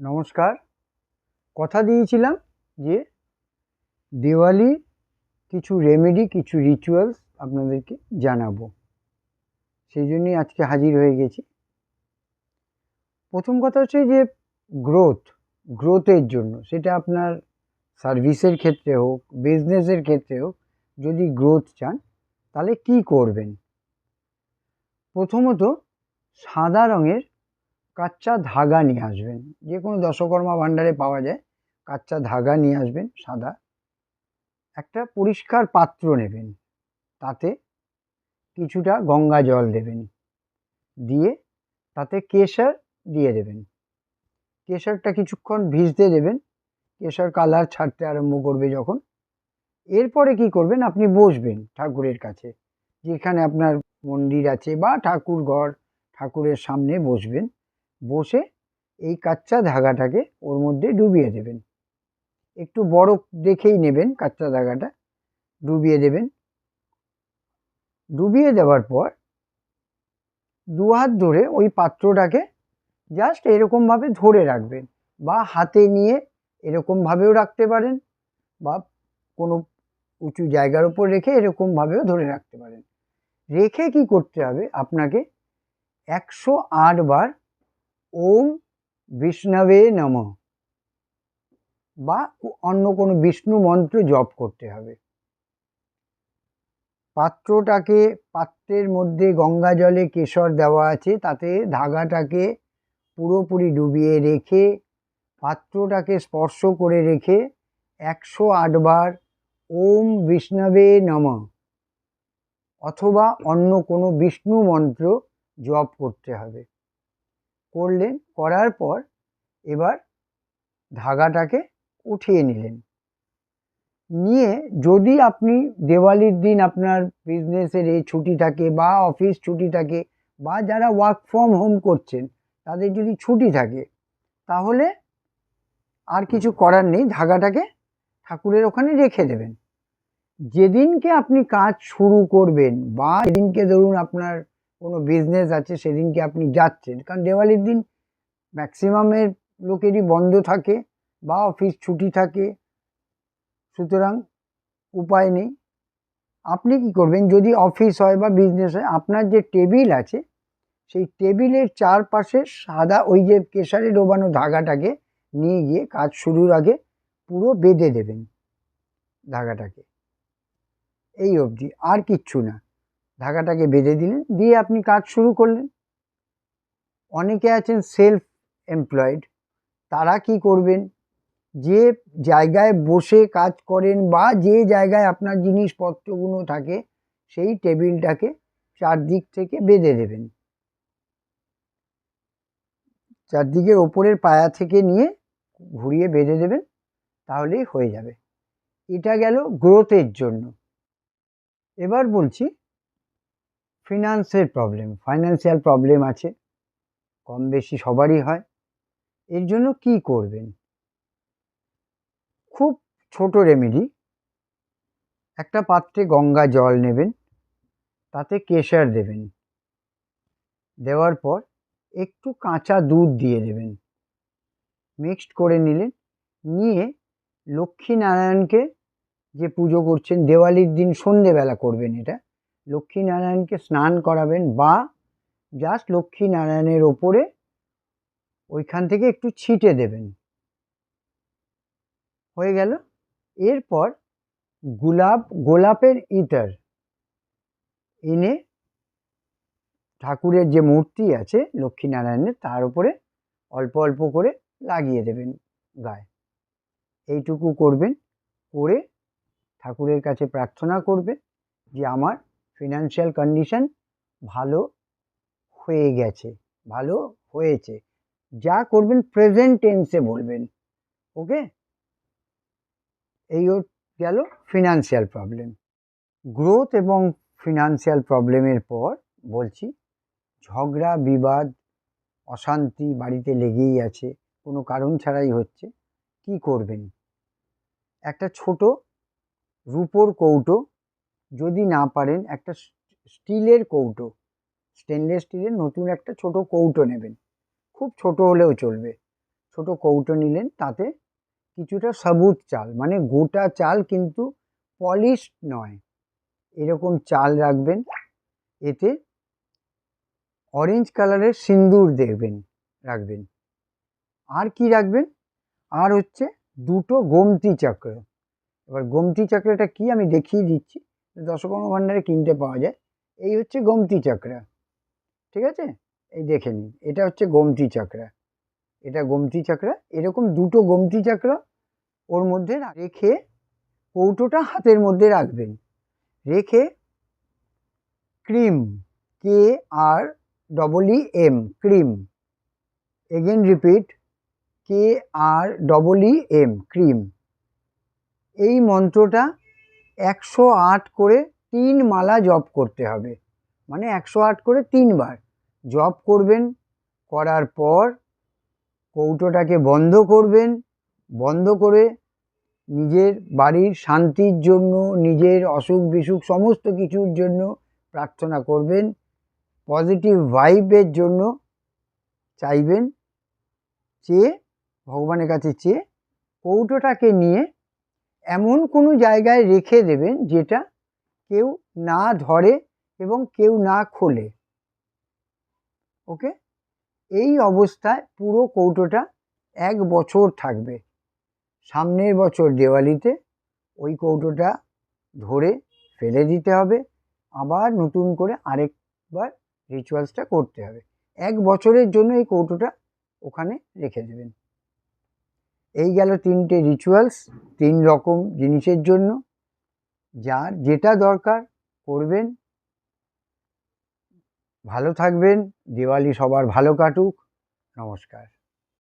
নমস্কার। কথা দিয়েছিলাম যে দিওয়ালি কিছু রেমেডি কিছু রিচুয়ালস আপনাদেরকে জানাব। সেই জন্যই আজকে হাজির হয়ে গেছি। প্রথম কথা হচ্ছে যে গ্রোথ গ্রোথের জন্য সেটা আপনার সার্ভিসের ক্ষেত্রে হোক বিজনেসের ক্ষেত্রে হোক, যদি গ্রোথ চান, তাহলে কি করবেন? প্রথমত সাদা রঙের কাচ্চা ধাগা নিয়ে আসবেন। যে কোনো দশকর্মা ভাণ্ডারে পাওয়া যায়, কাচ্চা ধাগা নিয়ে আসবেন, সাদা। একটা পরিষ্কার পাত্র নেবেন, তাতে কিছুটা গঙ্গা জল দেবেন। দিয়ে তাতে কেশর দিয়ে দেবেন। কেশরটা কিছুক্ষণ ভিজতে দেবেন, কেশর কালার ছাড়তে আরম্ভ করবে যখন। এরপরে কি করবেন, আপনি বসবেন ঠাকুরের কাছে। যেখানে আপনার মন্দির আছে বা ঠাকুর ঘর ঠাকুরের সামনে বসবেন। বসে এই কাচ্চা ধাগাটাকে ওর মধ্যে ডুবিয়ে দেবেন। একটু বরফ দেখেই নেবেন কাচ্চা ধাগাটা, ডুবিয়ে দেবেন। ডুবিয়ে দেওয়ার পর দু হাত ধরে ওই পাত্রটাকে জাস্ট এরকমভাবে ধরে রাখবেন বা হাতে নিয়ে এরকমভাবেও রাখতে পারেন বা কোনো উঁচু জায়গার উপর রেখে এরকমভাবেও ধরে রাখতে পারেন। রেখে কি করতে হবে? আপনাকে একশো আট বার ওম বিষ্ণবে নম। বা অন্য কোনো বিষ্ণু মন্ত্র জপ করতে হবে। পাত্রটাকে পাত্রের মধ্যে গঙ্গা জলে কেশর দেওয়া আছে, তাতে ধাগাটাকে পুরোপুরি ডুবিয়ে রেখে, পাত্রটাকে স্পর্শ করে রেখে একশো আটবার ওম বিষ্ণবে নম। অথবা অন্য কোনো বিষ্ণু মন্ত্র জপ করতে হবে। করলেন, করার পর এবার ধাগাটাকে উঠিয়ে নিলেন। নিয়ে যদি আপনি দেওয়ালির দিন আপনার বিজনেসের এই ছুটি থাকে বা অফিস ছুটি থাকে বা যারা ওয়ার্ক ফ্রম হোম করছেন, তাদের যদি ছুটি থাকে, তাহলে আর কিছু করার নেই, ধাগাটাকে ঠাকুরের ওখানে রেখে দেবেন। যেদিনকে আপনি কাজ শুরু করবেন বা যেদিনকে ধরুন আপনার কোনো বিজনেস আছে সেদিনকে আপনি যাচ্ছেন। কারণ দেওয়ালির দিন ম্যাক্সিমামের লোকেরই বন্ধ থাকে বা অফিস ছুটি থাকে। সুতরাং উপায় নেই। আপনি কি করবেন? যদি অফিস হয় বা বিজনেস হয়, আপনার যে টেবিল আছে, সেই টেবিলের চারপাশে সাদা ওই যে কেশারে ডোবানো ধাগাটাকে নিয়ে গিয়ে কাজ শুরুর আগে পুরো বেঁধে দেবেন ধাগাটাকে। এই অবধি, আর কিচ্ছু না। ধাগাটাকে বেঁধে দিলেন, দিয়ে আপনি কাজ শুরু করলেন। অনেকে আছেন সেলফ এমপ্লয়েড তারা কি করবেন? যে জায়গায় বসে কাজ করেন বা যে জায়গায় আপনার জিনিসপত্রগুলো থাকে, সেই টেবিলটাকে চারদিক থেকে বেঁধে দেবেন। চারদিকের ওপরের পায়া থেকে নিয়ে ঘুরিয়ে বেঁধে দেবেন, তাহলেই হয়ে যাবে। এটা গেল গ্রোথের জন্য। এবার বলছি ফিনান্সের প্রবলেম ফাইন্যান্সিয়াল প্রবলেম আছে। কম বেশি সবারই হয়। এর জন্য কি করবেন? খুব ছোট রেমেডি একটা পাত্রে গঙ্গা জল নেবেন, তাতে কেশার দেবেন। দেওয়ার পর একটু কাঁচা দুধ দিয়ে দেবেন। মিক্সড করে নিলেন। নিয়ে লক্ষ্মীনারায়ণকে যে পুজো করছেন, দেওয়ালির দিন সন্ধেবেলা করবেন এটা। লক্ষ্মীনারায়ণকে স্নান করাবেন বা জাস্ট লক্ষ্মীনারায়ণের ওপরে ওইখান থেকে একটু ছিটে দেবেন। হয়ে গেল। এরপর গোলাপ, গোলাপের ইটার এনে ঠাকুরের যে মূর্তি আছে লক্ষ্মীনারায়ণের তার উপরে অল্প অল্প করে লাগিয়ে দেবেন গায়ে। এইটুকু করবেন, করে ঠাকুরের কাছে প্রার্থনা করবেন যে আমার ফিনান্সিয়াল কন্ডিশন ভালো হয়ে গেছে, ভালো হয়েছে। যা করবেন প্রেজেন্ট টেন্সে বলবেন ওকে এই গেল ফিনান্সিয়াল প্রবলেম গ্রোথ এবং ফিনান্সিয়াল প্রবলেমের পর বলছি, ঝগড়া, বিবাদ, অশান্তি বাড়িতে লেগেই আছে, কোনো কারণ ছাড়াই হচ্ছে, কি করবেন? একটা ছোট রূপোর কৌটো যদি না পারেন একটা স্টিলের কৌটো স্টেনলেস স্টিলের নতুন একটা ছোট কৌটো নেবেন। খুব ছোট হলেও চলবে। ছোট কৌটো নিলেন, তাতে কিছুটা সবুজ চাল মানে গোটা চাল কিন্তু পলিশ নয়। এরকম চাল রাখবেন, এতে অরেঞ্জ কালারের সিন্দুর দেখবেন, রাখবেন। আর কি রাখবেন? আর হচ্ছে দুটো গোমতি চক্র। এবার গোমতি চক্রটা কি আমি দেখিয়ে দিচ্ছি। দশকর্ম ভাণ্ডারে কিনতে পাওয়া যায়। এই হচ্ছে গোমতি চক্র। ঠিক আছে? এই দেখে নিন। এটা হচ্ছে গোমতি চক্র। এটা গোমতি চক্র। এরকম দুটো গোমতি চক্র ওর মধ্যে রেখে কৌটোটা হাতের মধ্যে রাখবেন। রেখে cream, K R double E M, cream. Again repeat K R double E M, cream. এই মন্ত্রটা একশো আট করে তিন মালা জপ করতে হবে। মানে একশো আট করে তিনবার। জপ করবেন, করার পর কৌটোটাকে বন্ধ করবেন, বন্ধ করে নিজের বাড়ির শান্তির জন্য, নিজের অসুখ বিসুখ সমস্ত কিছুর জন্য প্রার্থনা করবেন। পজিটিভ ভাইবের জন্য চাইবেন, চেয়ে, ভগবানের কাছে চেয়ে কৌটোটাকে নিয়ে এমন কোনো জায়গায় রেখে দেবেন যেটা কেউ না ধরে এবং কেউ না খোলে। ওকে? এই অবস্থায় পুরো কৌটোটা এক বছর থাকবে। সামনের বছর দেওয়ালিতে ওই কৌটোটা ধরে ফেলে দিতে হবে। আবার নতুন করে আরেকবার রিচুয়ালসটা করতে হবে। এক বছরের জন্য এই কৌটোটা ওখানে রেখে দেবেন। এই গেল তিনটে রিচুয়ালস তিন রকম জিনিসের জন্য। যার যেটা দরকার করবেন, ভালো থাকবেন, দিওয়ালি সবার ভালো কাটুক। নমস্কার।